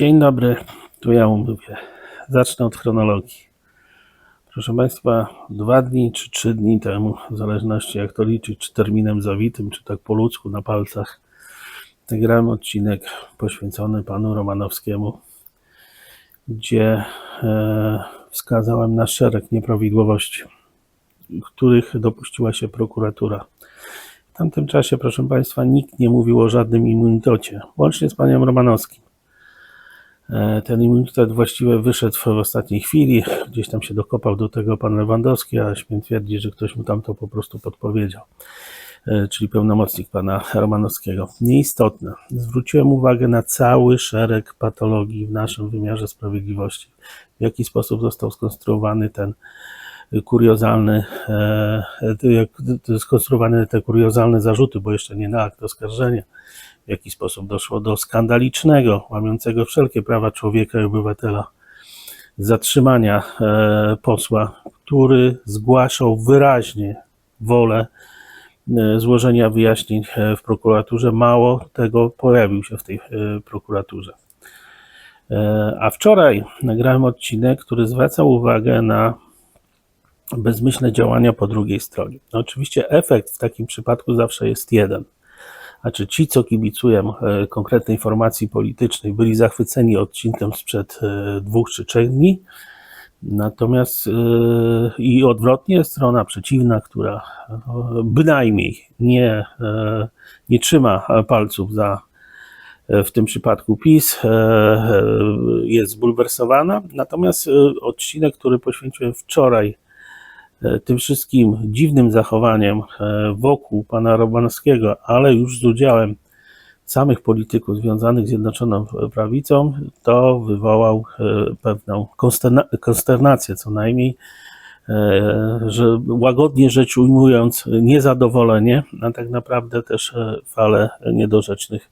Dzień dobry, tu ja mówię. Zacznę od chronologii. Proszę Państwa, dwa dni czy trzy dni temu, w zależności jak to liczyć, czy terminem zawitym, czy tak po ludzku na palcach, nagrałem odcinek poświęcony panu Romanowskiemu, gdzie e, wskazałem na szereg nieprawidłowości, których dopuściła się prokuratura. W tamtym czasie, proszę Państwa, nikt nie mówił o żadnym immunitocie, łącznie z panem Romanowskim. E, Ten immunitet właściwie wyszedł w ostatniej chwili. Gdzieś tam się dokopał do tego pan Lewandowski, a śmiem twierdzić, że ktoś mu tam to po prostu podpowiedział. E, Czyli pełnomocnik pana Romanowskiego. Nieistotne. Zwróciłem uwagę na cały szereg patologii w naszym wymiarze sprawiedliwości. W jaki sposób został skonstruowany ten kuriozalny, e, jak- skonstruowane te kuriozalne zarzuty, bo jeszcze nie na akt oskarżenia w jaki sposób doszło do skandalicznego, łamiącego wszelkie prawa człowieka i obywatela zatrzymania e, posła, który zgłaszał wyraźnie wolę e, złożenia wyjaśnień w prokuraturze. Mało tego pojawił się w tej prokuraturze. A wczoraj nagrałem odcinek, który zwraca uwagę na bezmyślne działania po drugiej stronie. No oczywiście efekt w takim przypadku zawsze jest jeden. Znaczy ci, co kibicują e, konkretnej formacji politycznej, byli zachwyceni odcinkiem sprzed e, dwóch czy trzech dni, natomiast e, i odwrotnie strona przeciwna, która e, bynajmniej nie, nie trzyma palców za w tym przypadku PiS, jest zbulwersowana. Natomiast odcinek, który poświęciłem wczoraj tym wszystkim dziwnym zachowaniem e, wokół pana Romanowskiego, ale już z udziałem samych polityków związanych z Zjednoczoną Prawicą, to wywołał e, pewną konsterna- konsternację co najmniej, e, że łagodnie rzecz ujmując, niezadowolenie, a tak naprawdę też e, falę niedorzecznych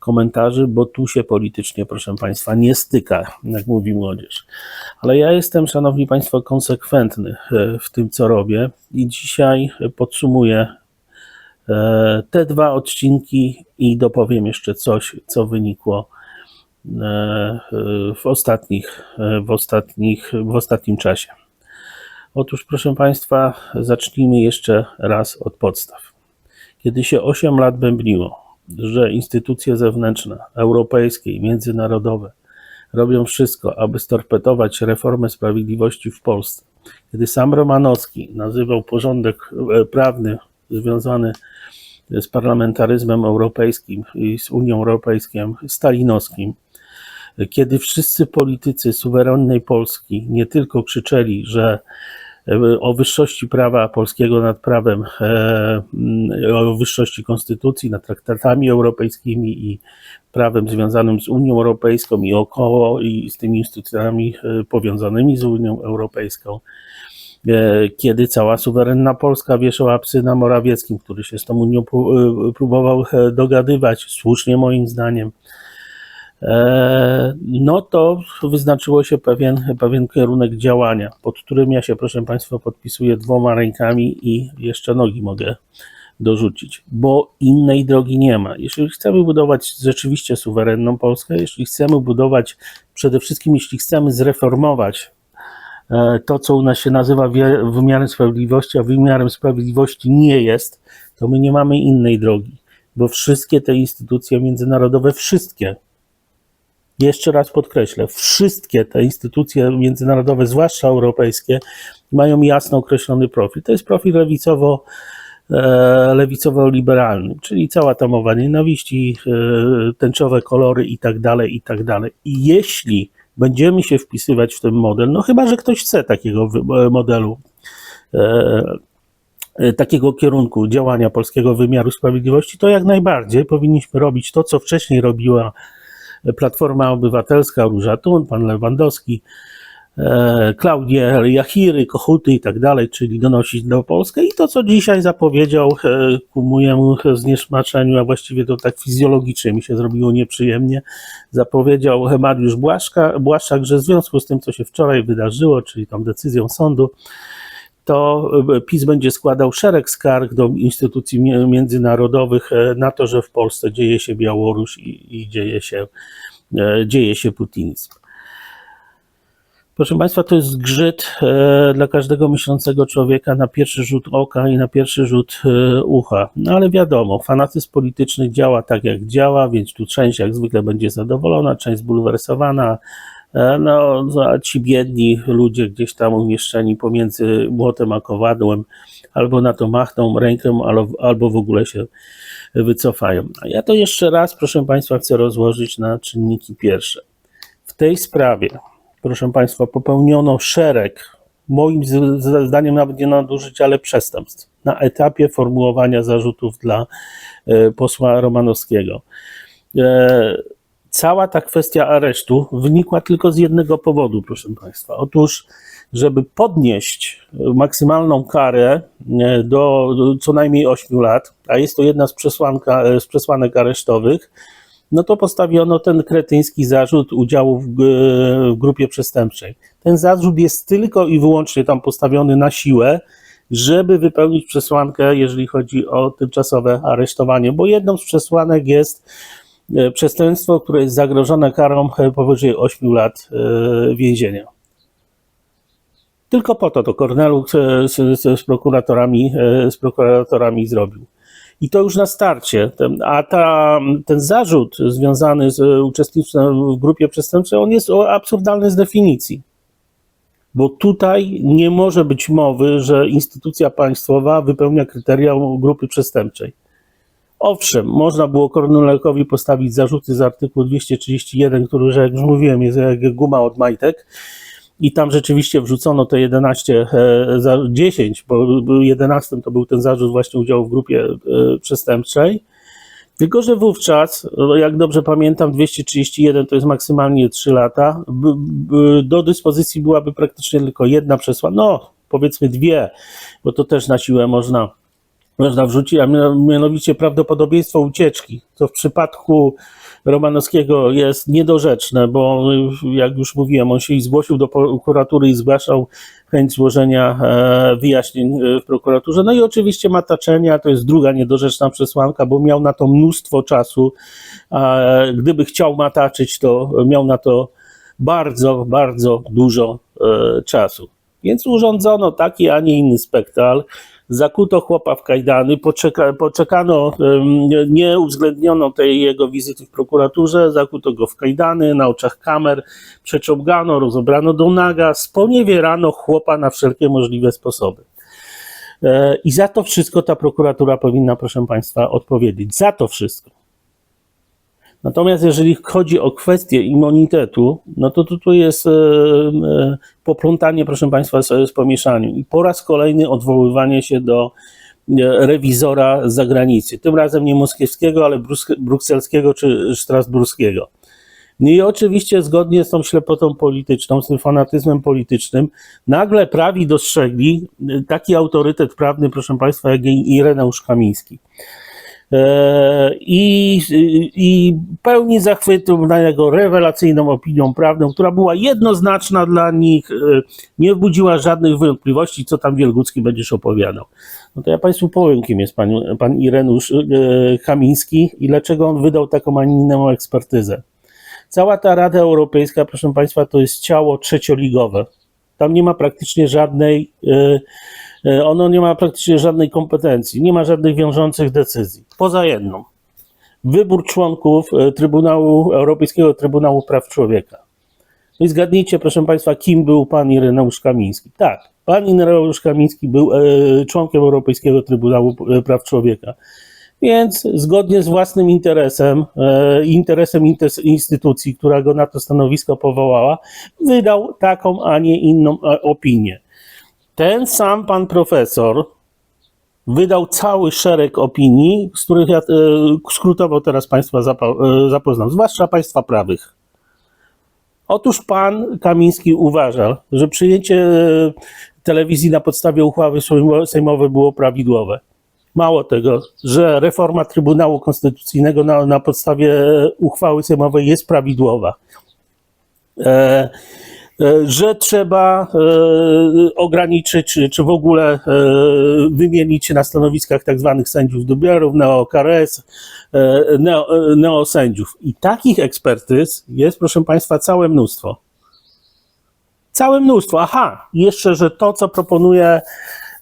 komentarzy, bo tu się politycznie, proszę Państwa, nie styka, jak mówi młodzież. Ale ja jestem, Szanowni Państwo, konsekwentny e, w tym, co robię i dzisiaj podsumuję e, te dwa odcinki i dopowiem jeszcze coś, co wynikło e, w ostatnich, w ostatnich, w ostatnim czasie. Otóż, proszę Państwa, zacznijmy jeszcze raz od podstaw. Kiedy się 8 lat bębniło, że instytucje zewnętrzne, europejskie i międzynarodowe robią wszystko, aby storpetować reformę sprawiedliwości w Polsce, kiedy sam Romanowski nazywał porządek e, prawny związany z parlamentaryzmem europejskim i z Unią Europejską stalinowskim, kiedy wszyscy politycy suwerennej Polski nie tylko krzyczeli, że o wyższości prawa polskiego nad prawem, e, mm, o wyższości konstytucji, nad traktatami europejskimi i prawem związanym z Unią Europejską i około i z tymi instytucjami e, powiązanymi z Unią Europejską. E, kiedy cała suwerenna Polska wieszała psy na Morawieckim, który się z tą Unią pró- e, próbował e, dogadywać, słusznie moim zdaniem, e, no to wyznaczyło się pewien, pewien kierunek działania, pod którym ja się, proszę Państwa, podpisuję dwoma rękami i jeszcze nogi mogę dorzucić, bo innej drogi nie ma. Jeśli chcemy budować rzeczywiście suwerenną Polskę, jeśli chcemy budować, przede wszystkim jeśli chcemy zreformować e, to, co u nas się nazywa wymiarem sprawiedliwości, a wymiarem sprawiedliwości nie jest, to my nie mamy innej drogi, bo wszystkie te instytucje międzynarodowe, wszystkie, jeszcze raz podkreślę, wszystkie te instytucje międzynarodowe, zwłaszcza europejskie, mają jasno określony profil. To jest profil lewicowo, e, lewicowo-liberalny, czyli cała ta mowa nienawiści, e, tęczowe kolory i tak dalej, i tak dalej. I jeśli będziemy się wpisywać w ten model, no chyba, że ktoś chce takiego e, modelu, takiego kierunku działania polskiego wymiaru sprawiedliwości, to jak najbardziej powinniśmy robić to, co wcześniej robiła Platforma Obywatelska, Róża Thun, pan Lewandowski, e, Klaudia Jachiry, Kochuty i tak dalej, czyli donosić do Polskę i to, co dzisiaj zapowiedział e, ku mojemu zniesmaczeniu, a właściwie to tak fizjologicznie mi się zrobiło nieprzyjemnie, zapowiedział Mariusz Błaszczak, że w związku z tym, co się wczoraj wydarzyło, czyli tą decyzją sądu, to e, PiS będzie składał szereg skarg do instytucji międzynarodowych e, na to, że w Polsce dzieje się Białoruś i, i dzieje się e, dzieje się putinizm. Proszę Państwa, to jest zgrzyt e, dla każdego myślącego człowieka na pierwszy rzut oka i na pierwszy rzut ucha. No ale wiadomo, fanatyzm polityczny działa tak jak działa, więc tu część jak zwykle będzie zadowolona, część zbulwersowana. E, no, a ci biedni ludzie gdzieś tam umieszczeni pomiędzy młotem a kowadłem albo na to machną rękę, albo, w ogóle się wycofają. Ja to jeszcze raz, proszę Państwa, chcę rozłożyć na czynniki pierwsze. W tej sprawie proszę Państwa, popełniono szereg, moim zdaniem nawet nie nadużyć, ale przestępstw na etapie formułowania zarzutów dla e, posła Romanowskiego. E, Cała ta kwestia aresztu wynikła tylko z jednego powodu, proszę Państwa. Otóż, żeby podnieść maksymalną karę e, do, co najmniej 8 lat, a jest to jedna z, przesłanka, e, z przesłanek aresztowych, no to postawiono ten kretyński zarzut udziału w, g- w grupie przestępczej. Ten zarzut jest tylko i wyłącznie tam postawiony na siłę, żeby wypełnić przesłankę, jeżeli chodzi o tymczasowe aresztowanie, bo jedną z przesłanek jest e, przestępstwo, które jest zagrożone karą e, powyżej 8 lat e, więzienia. Tylko po to to Kornelu e, z, z, z, prokuratorami, e, z prokuratorami zrobił. I to już na starcie. A ta, ten zarzut związany z uczestnictwem w grupie przestępczej, on jest absurdalny z definicji. Bo tutaj nie może być mowy, że instytucja państwowa wypełnia kryteria grupy przestępczej. Owszem, można było Kornelekowi postawić zarzuty z artykułu 231, który, że jak już mówiłem, jest jak guma od majtek. I tam rzeczywiście wrzucono te 11, e, za 10, bo był 11 to był ten zarzut właśnie udziału w grupie e, przestępczej. Tylko, że wówczas, no, jak dobrze pamiętam, 231 to jest maksymalnie 3 lata. Do dyspozycji byłaby praktycznie tylko jedna przesłanka, no powiedzmy dwie, bo to też na siłę można, można wrzucić, a miano- mianowicie prawdopodobieństwo ucieczki, co w przypadku Romanowskiego jest niedorzeczne, bo jak już mówiłem, on się zgłosił do prokuratury i zgłaszał chęć złożenia e, wyjaśnień e, w prokuraturze. No i oczywiście mataczenia to jest druga niedorzeczna przesłanka, bo miał na to mnóstwo czasu. Gdyby chciał mataczyć, to miał na to bardzo, bardzo dużo e, czasu. Więc urządzono taki, a nie inny spektakl. Zakuto chłopa w kajdany, poczeka, poczekano, nie uwzględniono tej jego wizyty w prokuraturze, zakuto go w kajdany, na oczach kamer, przeczołgano, rozebrano do naga, sponiewierano chłopa na wszelkie możliwe sposoby. E, I za to wszystko ta prokuratura powinna, proszę Państwa, odpowiedzieć. Za to wszystko. Natomiast jeżeli chodzi o kwestię immunitetu, no to tu, tu jest e, e, poplątanie, proszę Państwa, z, pomieszaniem. I po raz kolejny odwoływanie się do e, rewizora z zagranicy. Tym razem nie moskiewskiego, ale brukselskiego czy strasburskiego. No I oczywiście zgodnie z tą ślepotą polityczną, z tym fanatyzmem politycznym, nagle prawi dostrzegli taki autorytet prawny, proszę Państwa, jak Ireneusz Kamiński. E, I, I pełni zachwytu na jego rewelacyjną opinią prawną, która była jednoznaczna dla nich, e, nie budziła żadnych wątpliwości, co tam Wielgucki będziesz opowiadał. No to ja Państwu powiem, kim jest pan, pan Ireneusz e, Kamiński i dlaczego on wydał taką, a nie inną ekspertyzę. Cała ta Rada Europejska, proszę Państwa, to jest ciało trzecioligowe. Tam nie ma praktycznie żadnej, ono nie ma praktycznie żadnej kompetencji, nie ma żadnych wiążących decyzji. Poza jedną. Wybór członków e, Trybunału, Europejskiego Trybunału Praw Człowieka. No i zgadnijcie, proszę Państwa, kim był pan Ireneusz Kamiński. Tak, pan Ireneusz Kamiński był e, członkiem Europejskiego Trybunału e, Praw Człowieka. Więc zgodnie z własnym interesem, e, interesem instytucji, która go na to stanowisko powołała, wydał taką, a nie inną e, opinię. Ten sam pan profesor wydał cały szereg opinii, z których ja e, skrótowo teraz Państwa e, zapoznam, zwłaszcza państwa prawych. Otóż pan Kamiński uważa, że przyjęcie e, telewizji na podstawie uchwały sejmo- sejmowej było prawidłowe. Mało tego, że reforma Trybunału Konstytucyjnego na, na podstawie uchwały sejmowej jest prawidłowa. E, że trzeba e, ograniczyć, czy, czy w ogóle e, wymienić na stanowiskach tak zwanych sędziów dobiorów, neo-KRS, e, neo, e, neosędziów. I takich ekspertyz jest, proszę Państwa, całe mnóstwo. Całe mnóstwo. Aha, jeszcze, że to, co proponuje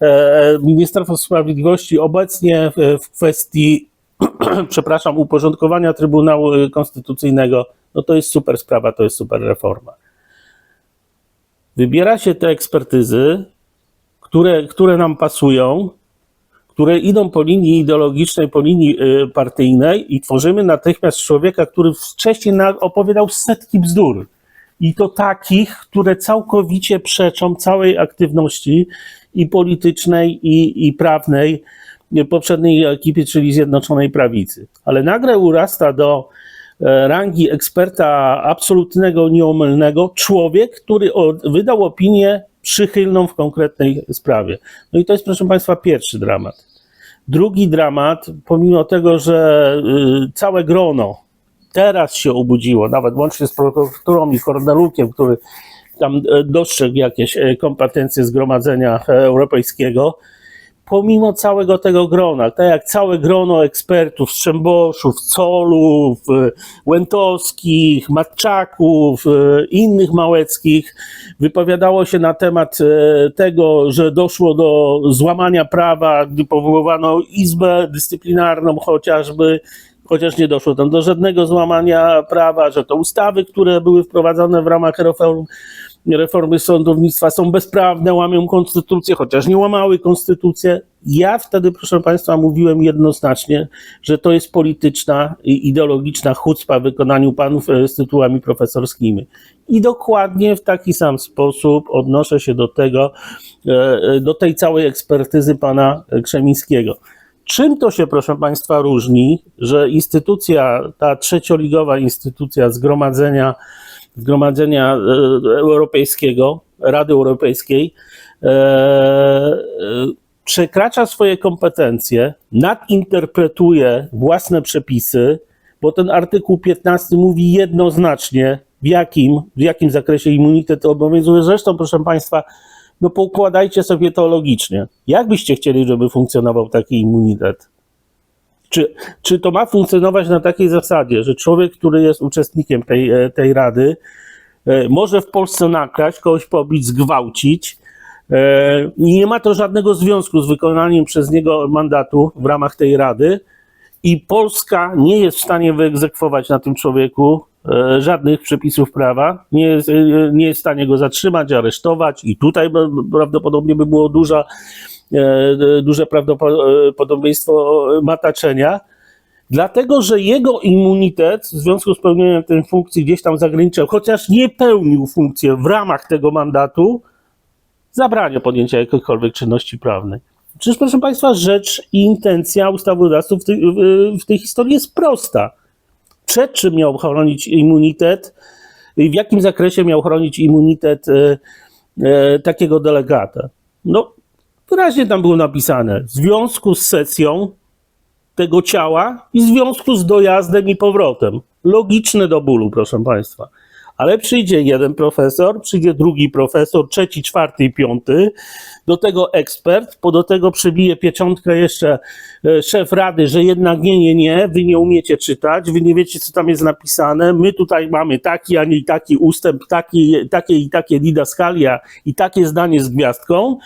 e, Ministerstwo Sprawiedliwości obecnie w kwestii, przepraszam, uporządkowania Trybunału Konstytucyjnego, no to jest super sprawa, to jest super reforma. Wybiera się te ekspertyzy, które, które nam pasują, które idą po linii ideologicznej, po linii y, partyjnej i tworzymy natychmiast człowieka, który wcześniej opowiadał setki bzdur. I to takich, które całkowicie przeczą całej aktywności i politycznej, i, i prawnej poprzedniej ekipy, czyli Zjednoczonej Prawicy. Ale nagle urasta do rangi eksperta absolutnego, nieomylnego człowiek, który wydał opinię przychylną w konkretnej sprawie. No i to jest, proszę Państwa, pierwszy dramat. Drugi dramat, pomimo tego, że y, całe grono teraz się obudziło, nawet łącznie z prokuraturą i Kornelukiem, który tam e, dostrzegł jakieś e, kompetencje Zgromadzenia e, Europejskiego, pomimo całego tego grona, tak jak całe grono ekspertów, Strzemboszów, Colów, e, Łętowskich, Matczaków, e, innych Małeckich, wypowiadało się na temat e, tego, że doszło do złamania prawa, gdy powoływano Izbę Dyscyplinarną chociażby, chociaż nie doszło tam do żadnego złamania prawa, że to ustawy, które były wprowadzone w ramach reform, reformy sądownictwa są bezprawne, łamią konstytucję, chociaż nie łamały konstytucję. Ja wtedy, proszę Państwa, mówiłem jednoznacznie, że to jest polityczna i ideologiczna chucpa w wykonaniu panów e, z tytułami profesorskimi. I dokładnie w taki sam sposób odnoszę się do tego, e, e, do tej całej ekspertyzy pana Krzemińskiego. Czym to się, proszę Państwa, różni, że instytucja, ta trzecioligowa instytucja zgromadzenia, zgromadzenia e, Europejskiego, Rady Europejskiej, e, e, przekracza swoje kompetencje, nadinterpretuje własne przepisy, bo ten artykuł 15 mówi jednoznacznie, w jakim, w jakim zakresie immunitet obowiązuje. Zresztą, proszę Państwa, no poukładajcie sobie to logicznie. Jak byście chcieli, żeby funkcjonował taki immunitet? Czy, czy to ma funkcjonować na takiej zasadzie, że człowiek, który jest uczestnikiem tej, e, tej rady, e, może w Polsce nakraść, kogoś pobić, zgwałcić, e, i nie ma to żadnego związku z wykonaniem przez niego mandatu w ramach tej rady, i Polska nie jest w stanie wyegzekwować na tym człowieku żadnych przepisów prawa, nie jest, nie jest w stanie go zatrzymać, aresztować i tutaj prawdopodobnie by było duża, duże prawdopodobieństwo mataczenia, dlatego że jego immunitet w związku z pełnieniem tej funkcji gdzieś tam zagranicznej, chociaż nie pełnił funkcji w ramach tego mandatu, zabrania podjęcia jakiejkolwiek czynności prawnej. Przecież, proszę Państwa, rzecz i intencja ustawodawców w tej, w, tej historii jest prosta. Przed czym miał chronić immunitet i w jakim zakresie miał chronić immunitet e, e, takiego delegata? No, wyraźnie tam było napisane, w związku z sesją tego ciała i w związku z dojazdem i powrotem. Logiczne do bólu, proszę Państwa. Ale przyjdzie jeden profesor, przyjdzie drugi profesor, trzeci, czwarty i piąty, do tego ekspert, po do tego przybije pieczątkę jeszcze e, szef rady, że jednak nie, nie, nie, wy nie umiecie czytać, wy nie wiecie, co tam jest napisane, my tutaj mamy taki, a nie taki ustęp, taki, takie i takie didaskalia i takie zdanie z gwiazdką,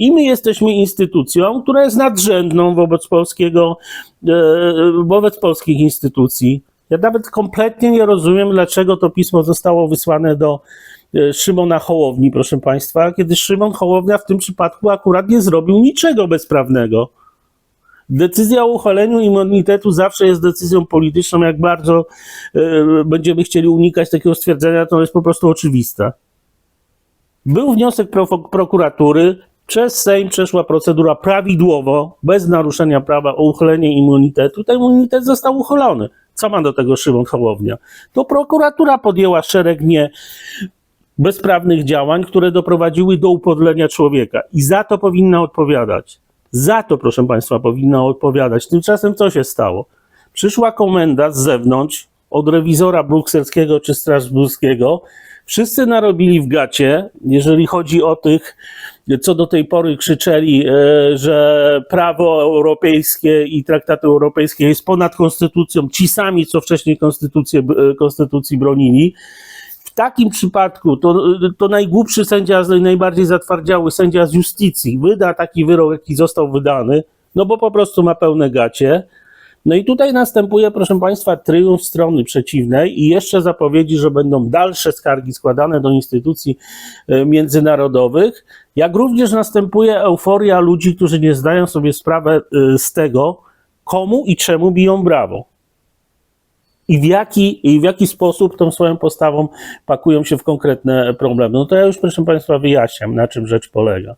i my jesteśmy instytucją, która jest nadrzędną wobec polskiego, e, wobec polskich instytucji. Ja nawet kompletnie nie rozumiem, dlaczego to pismo zostało wysłane do e, Szymona Hołowni, proszę Państwa, kiedy Szymon Hołownia w tym przypadku akurat nie zrobił niczego bezprawnego. Decyzja o uchwaleniu immunitetu zawsze jest decyzją polityczną. Jak bardzo e, będziemy chcieli unikać takiego stwierdzenia, to jest po prostu oczywiste. Był wniosek pro, prokuratury, przez Sejm przeszła procedura prawidłowo, bez naruszenia prawa o uchylenie immunitetu. Ten immunitet został uchylony. Co ma do tego Szymon Hołownia? To prokuratura podjęła szereg nie bezprawnych działań, które doprowadziły do upodlenia człowieka i za to powinna odpowiadać. Za to, proszę Państwa, powinna odpowiadać. Tymczasem co się stało? Przyszła komenda z zewnątrz, od rewizora brukselskiego czy strasburskiego, Wszyscy narobili w gacie, jeżeli chodzi o tych, co do tej pory krzyczeli, e, że prawo europejskie i traktaty europejskie jest ponad konstytucją, ci sami, co wcześniej konstytucję, e, konstytucji bronili. W takim przypadku to, to najgłupszy sędzia, najbardziej zatwardziały sędzia z justicji wyda taki wyrok, jaki został wydany, no bo po prostu ma pełne gacie. No i tutaj następuje, proszę Państwa, triumf strony przeciwnej i jeszcze zapowiedzi, że będą dalsze skargi składane do instytucji e, międzynarodowych, jak również następuje euforia ludzi, którzy nie zdają sobie sprawy e, z tego, komu i czemu biją brawo. I w, jaki, I w jaki sposób tą swoją postawą pakują się w konkretne problemy. No to ja już, proszę Państwa, wyjaśniam, na czym rzecz polega.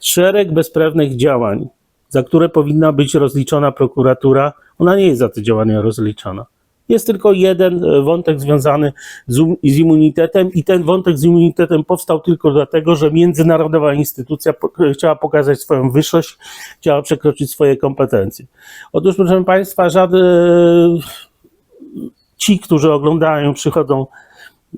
Szereg bezprawnych działań, za które powinna być rozliczona prokuratura, ona nie jest za te działania rozliczana. Jest tylko jeden e, wątek związany z, um- z immunitetem, i ten wątek z immunitetem powstał tylko dlatego, że międzynarodowa instytucja po, chciała pokazać swoją wyższość, chciała przekroczyć swoje kompetencje. Otóż, proszę Państwa, żaden, ci, którzy oglądają, przychodzą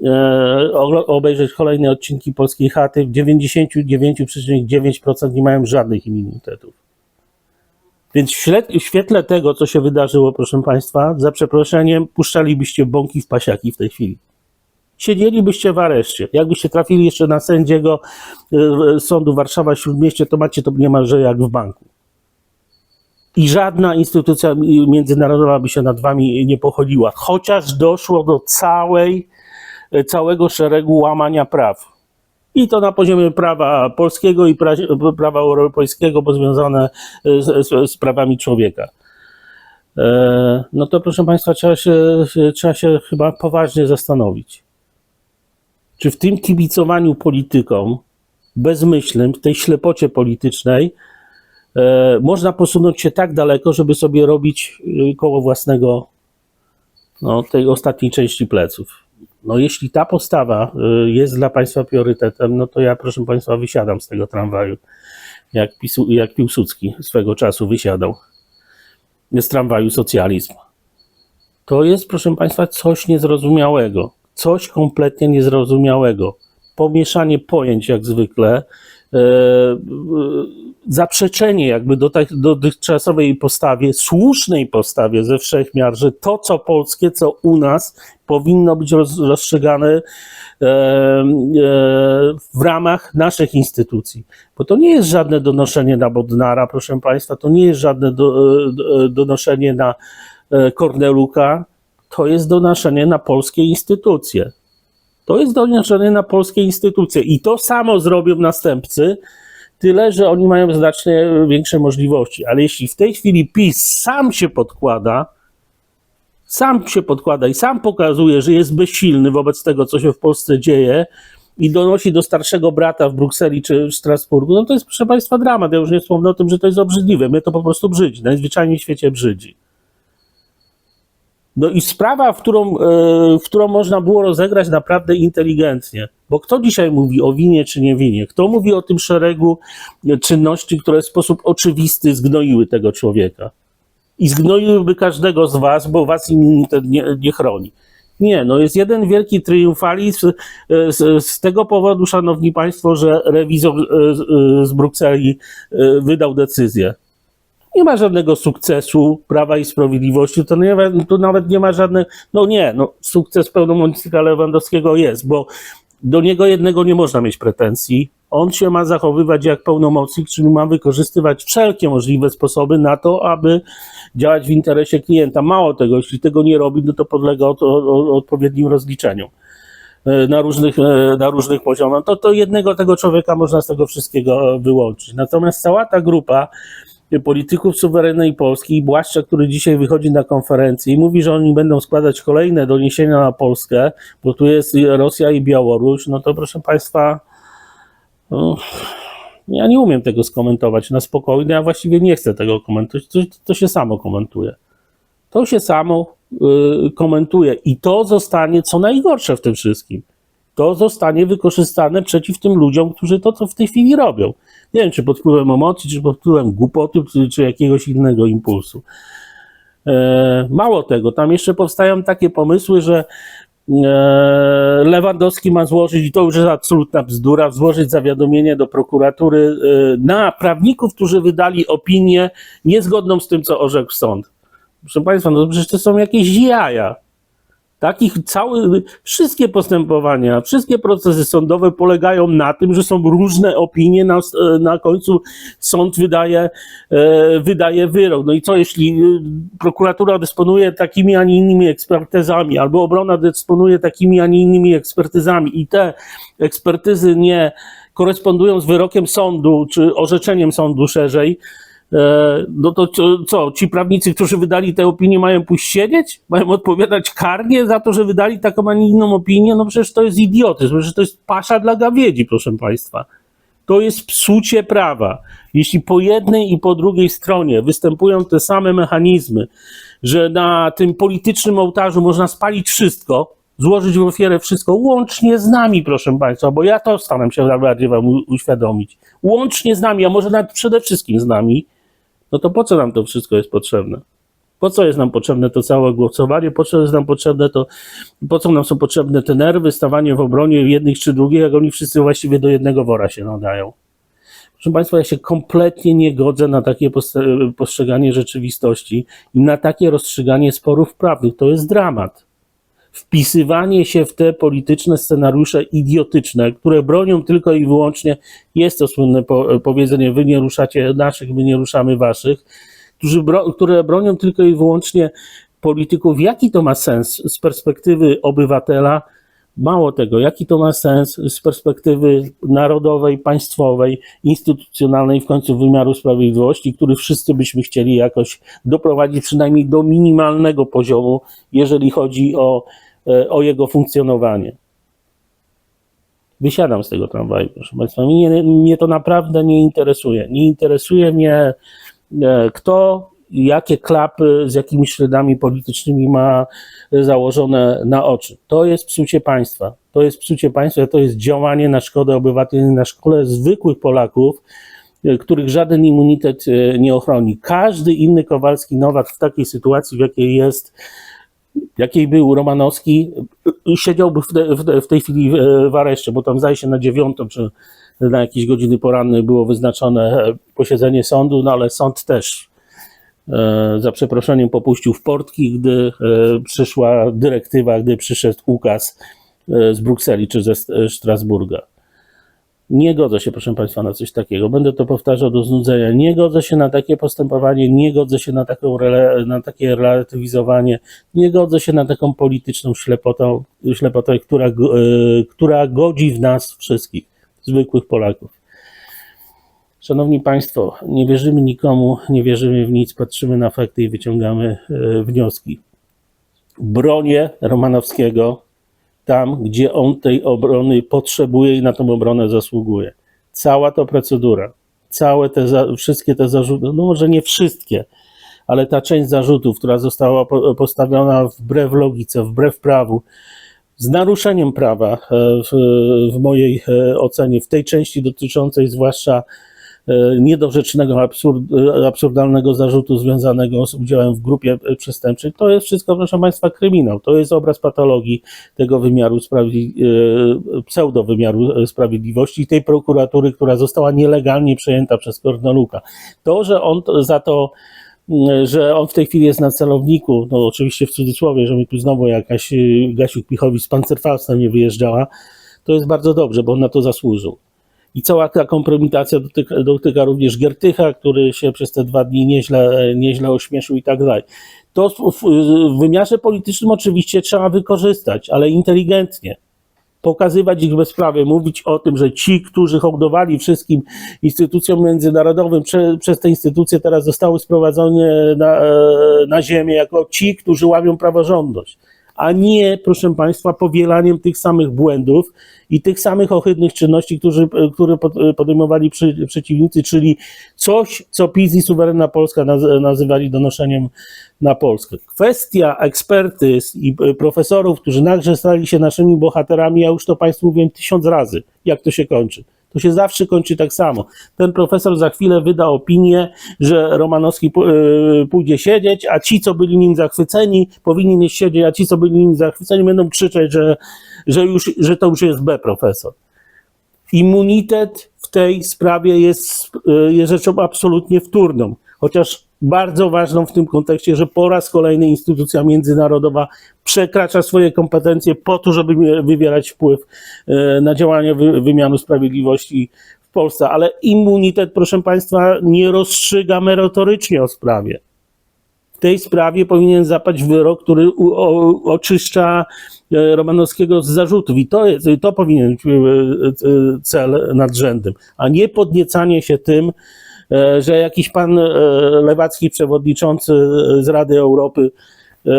e, obejrzeć kolejne odcinki Polskiej Chaty, w 99,9% nie mają żadnych immunitetów. Więc w świetle tego, co się wydarzyło, proszę Państwa, za przeproszeniem, puszczalibyście bąki w pasiaki w tej chwili. Siedzielibyście w areszcie. Jakbyście trafili jeszcze na sędziego e, sądu Warszawa Śródmieście, to macie to niemalże jak w banku. I żadna instytucja międzynarodowa by się nad wami nie pochyliła, chociaż doszło do całej, e, całego szeregu łamania praw. I to na poziomie prawa polskiego i pra- prawa europejskiego, bo związane e, z, z, z prawami człowieka. E, No to proszę Państwa, trzeba się, trzeba się chyba poważnie zastanowić. Czy w tym kibicowaniu politykom bezmyślnym, w tej ślepocie politycznej, e, można posunąć się tak daleko, żeby sobie robić e, koło własnego, no, tej ostatniej części pleców. No, jeśli ta postawa e, jest dla Państwa priorytetem, no to ja, proszę Państwa, wysiadam z tego tramwaju, jak, Pisu, jak Piłsudski swego czasu wysiadał z tramwaju socjalizmu. To jest, proszę Państwa, coś niezrozumiałego, coś kompletnie niezrozumiałego. Pomieszanie pojęć, jak zwykle, zaprzeczenie jakby do tak- dotychczasowej postawie, słusznej postawie ze wszech miar, że to, co polskie, co u nas, powinno być roz, rozstrzygane e, e, w ramach naszych instytucji. Bo to nie jest żadne donoszenie na Bodnara, proszę Państwa, to nie jest żadne do, do, donoszenie na e, Korneluka, to jest donoszenie na polskie instytucje. To jest donoszenie na polskie instytucje. I to samo zrobią następcy, tyle, że oni mają znacznie większe możliwości. Ale jeśli w tej chwili PiS sam się podkłada, sam się podkłada i sam pokazuje, że jest bezsilny wobec tego, co się w Polsce dzieje i donosi do starszego brata w Brukseli czy w Strasburgu, no to jest, proszę Państwa, dramat. Ja już nie wspomnę o tym, że to jest obrzydliwe. Mnie to po prostu brzydzi. Najzwyczajniej w świecie brzydzi. No i sprawa, w którą, e, w którą można było rozegrać naprawdę inteligentnie, bo kto dzisiaj mówi o winie czy nie winie? Kto mówi o tym szeregu czynności, które w sposób oczywisty zgnoiły tego człowieka? I zgnoiłyby każdego z was, bo was immunitet nie, nie chroni. Nie, no jest jeden wielki triumfalizm e, z, z tego powodu, szanowni państwo, że rewizor e, z, Brukseli wydał decyzję. Nie ma żadnego sukcesu Prawa i Sprawiedliwości, to, nie, to nawet nie ma żadnych, no nie, no sukces pełnomocnika Lewandowskiego jest, bo do niego jednego nie można mieć pretensji. On się ma zachowywać jak pełnomocnik, czyli ma wykorzystywać wszelkie możliwe sposoby na to, aby działać w interesie klienta. Mało tego, jeśli tego nie robi, no to podlega od, od, odpowiednim rozliczeniom e, na różnych, e, na różnych poziomach. To, to jednego tego człowieka można z tego wszystkiego wyłączyć. Natomiast cała ta grupa polityków suwerennej Polski Błaszcza, który dzisiaj wychodzi na konferencję i mówi, że oni będą składać kolejne doniesienia na Polskę, bo tu jest Rosja i Białoruś, no to proszę Państwa, no, ja nie umiem tego skomentować na spokojnie, ja właściwie nie chcę tego komentować, to, to się samo komentuje. To się samo y, komentuje i to zostanie co najgorsze w tym wszystkim. To zostanie wykorzystane przeciw tym ludziom, którzy to, co w tej chwili robią. Nie wiem, czy pod wpływem emocji, czy pod wpływem głupoty, czy, czy jakiegoś innego impulsu. E, mało tego, tam jeszcze powstają takie pomysły, że e, Lewandowski ma złożyć, i to już jest absolutna bzdura, złożyć zawiadomienie do prokuratury e, na prawników, którzy wydali opinię niezgodną z tym, co orzekł sąd. Proszę Państwa, no przecież to są jakieś jaja. Takich cały, wszystkie postępowania, wszystkie procesy sądowe polegają na tym, że są różne opinie, na, na końcu sąd wydaje, e, wydaje wyrok. No i co jeśli e, prokuratura dysponuje takimi, a nie innymi ekspertyzami, albo obrona dysponuje takimi, a nie innymi ekspertyzami i te ekspertyzy nie korespondują z wyrokiem sądu, czy orzeczeniem sądu szerzej, no to co, ci prawnicy, którzy wydali tę opinię, mają pójść siedzieć? Mają odpowiadać karnie za to, że wydali taką, a nie inną opinię? No przecież to jest idiotyzm, przecież to jest pasza dla gawiedzi, proszę Państwa. To jest psucie prawa. Jeśli po jednej i po drugiej stronie występują te same mechanizmy, że na tym politycznym ołtarzu można spalić wszystko, złożyć w ofierę wszystko, łącznie z nami, proszę Państwa, bo ja to staram się najbardziej Wam uświadomić. Łącznie z nami, a może nawet przede wszystkim z nami, no to po co nam to wszystko jest potrzebne? Po co jest nam potrzebne to całe głosowanie? Po co jest nam potrzebne to, po co nam są potrzebne te nerwy, stawanie w obronie jednych czy drugich, jak oni wszyscy właściwie do jednego wora się nadają? Proszę Państwa, ja się kompletnie nie godzę na takie postrzeganie rzeczywistości i na takie rozstrzyganie sporów prawnych. To jest dramat. Wpisywanie się w te polityczne scenariusze idiotyczne, które bronią tylko i wyłącznie, jest to słynne po, powiedzenie, wy nie ruszacie naszych, my nie ruszamy waszych, którzy bro, które bronią tylko i wyłącznie polityków. Jaki to ma sens z perspektywy obywatela? Mało tego, jaki to ma sens z perspektywy narodowej, państwowej, instytucjonalnej, w końcu wymiaru sprawiedliwości, który wszyscy byśmy chcieli jakoś doprowadzić przynajmniej do minimalnego poziomu, jeżeli chodzi o, o jego funkcjonowanie. Wysiadam z tego tramwaju, proszę Państwa. Mnie, mnie to naprawdę nie interesuje. Nie interesuje mnie, e, kto, jakie klapy z jakimi śladami politycznymi ma założone na oczy. To jest psucie państwa. To jest psucie państwa, to jest działanie na szkodę obywateli, na szkole zwykłych Polaków, e, których żaden immunitet e, nie ochroni. Każdy inny Kowalski Nowak w takiej sytuacji, w jakiej jest, jakiej był Romanowski, e, siedziałby w, te, w, te, w tej chwili w- w areszcie, bo tam zdaje się na dziewiątą, czy na jakieś godziny poranne było wyznaczone e, posiedzenie sądu, no ale sąd też e, za przeproszeniem popuścił w portki, gdy e, przyszła dyrektywa, gdy przyszedł ukaz e, z Brukseli czy ze St- Strasburga. Nie godzę się, proszę Państwa, na coś takiego. Będę to powtarzał do znudzenia. Nie godzę się na takie postępowanie, nie godzę się na, taką na takie relatywizowanie, nie godzę się na taką polityczną ślepotę, ślepotę która, e, która godzi w nas wszystkich, zwykłych Polaków. Szanowni Państwo, nie wierzymy nikomu, nie wierzymy w nic, patrzymy na fakty i wyciągamy e, wnioski. Bronię Romanowskiego tam, gdzie on tej obrony potrzebuje i na tą obronę zasługuje. Cała ta procedura, całe te, wszystkie te zarzuty, no może nie wszystkie, ale ta część zarzutów, która została po- postawiona wbrew logice, wbrew prawu, z naruszeniem prawa e, w, w mojej e, ocenie, w tej części dotyczącej zwłaszcza niedorzecznego, absurd, e, absurdalnego zarzutu związanego z udziałem w grupie e, przestępczej, to jest wszystko, proszę Państwa, kryminał. To jest obraz patologii tego wymiaru e, pseudo-wymiaru e, sprawiedliwości tej prokuratury, która została nielegalnie przejęta przez Kornoluka. To, że on za to że on w tej chwili jest na celowniku, no oczywiście w cudzysłowie, że mi tu znowu jakaś y, Gasiuk-Pichowi z Panzerfaustem nie wyjeżdżała, to jest bardzo dobrze, bo on na to zasłużył. I cała ta kompromitacja dotyka, dotyka również Giertycha, który się przez te dwa dni nieźle, nieźle ośmieszył i tak dalej. To w, w, wymiarze politycznym oczywiście trzeba wykorzystać, ale inteligentnie. Pokazywać ich bezprawie, mówić o tym, że ci, którzy hołdowali wszystkim instytucjom międzynarodowym, prze, przez te instytucje teraz zostały sprowadzone na, e, na ziemię jako ci, którzy łamią praworządność, a nie, proszę Państwa, powielaniem tych samych błędów i tych samych ohydnych czynności, którzy, które pod- podejmowali przy, przeciwnicy, czyli coś, co PiS i suwerenna Polska naz- nazywali donoszeniem na Polskę. Kwestia ekspertyz i e, profesorów, którzy nagle stali się naszymi bohaterami, ja już to Państwu mówiłem tysiąc razy, jak to się kończy. To się zawsze kończy tak samo. Ten profesor za chwilę wyda opinię, że Romanowski yy, pójdzie siedzieć, a ci, co byli nim zachwyceni, powinni nie siedzieć, a ci, co byli nim zachwyceni, będą krzyczeć, że, że, już, że to już jest B profesor. Immunitet w tej sprawie jest, y, jest rzeczą absolutnie wtórną, chociaż bardzo ważną w tym kontekście, że po raz kolejny instytucja międzynarodowa przekracza swoje kompetencje po to, żeby wywierać wpływ y, na działania wy, wymiaru sprawiedliwości w Polsce. Ale immunitet, proszę Państwa, nie rozstrzyga merytorycznie o sprawie. W tej sprawie powinien zapaść wyrok, który oczyszcza e, Romanowskiego z zarzutów. I to, to powinien być e, e, cel nadrzędnym, a nie podniecanie się tym, e, że jakiś pan e, lewacki przewodniczący z Rady Europy e,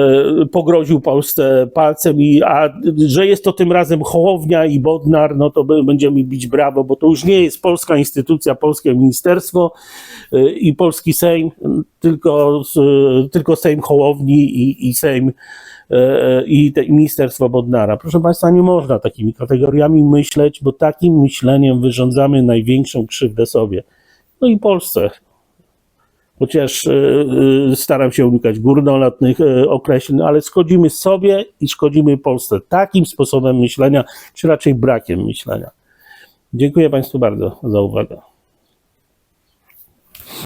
pogroził Polsce palcem, i, a że jest to tym razem Hołownia i Bodnar, no to będziemy bić brawo, bo to już nie jest polska instytucja, polskie ministerstwo e, i polski Sejm, tylko, tylko Sejm Hołowni i, i Sejm e, i, te, Ministerstwo Bodnara. Proszę Państwa, nie można takimi kategoriami myśleć, bo takim myśleniem wyrządzamy największą krzywdę sobie. No i Polsce. Chociaż e, e, staram się unikać górnolotnych e, określeń, ale szkodzimy sobie i szkodzimy Polsce takim sposobem myślenia, czy raczej brakiem myślenia. Dziękuję Państwu bardzo za uwagę.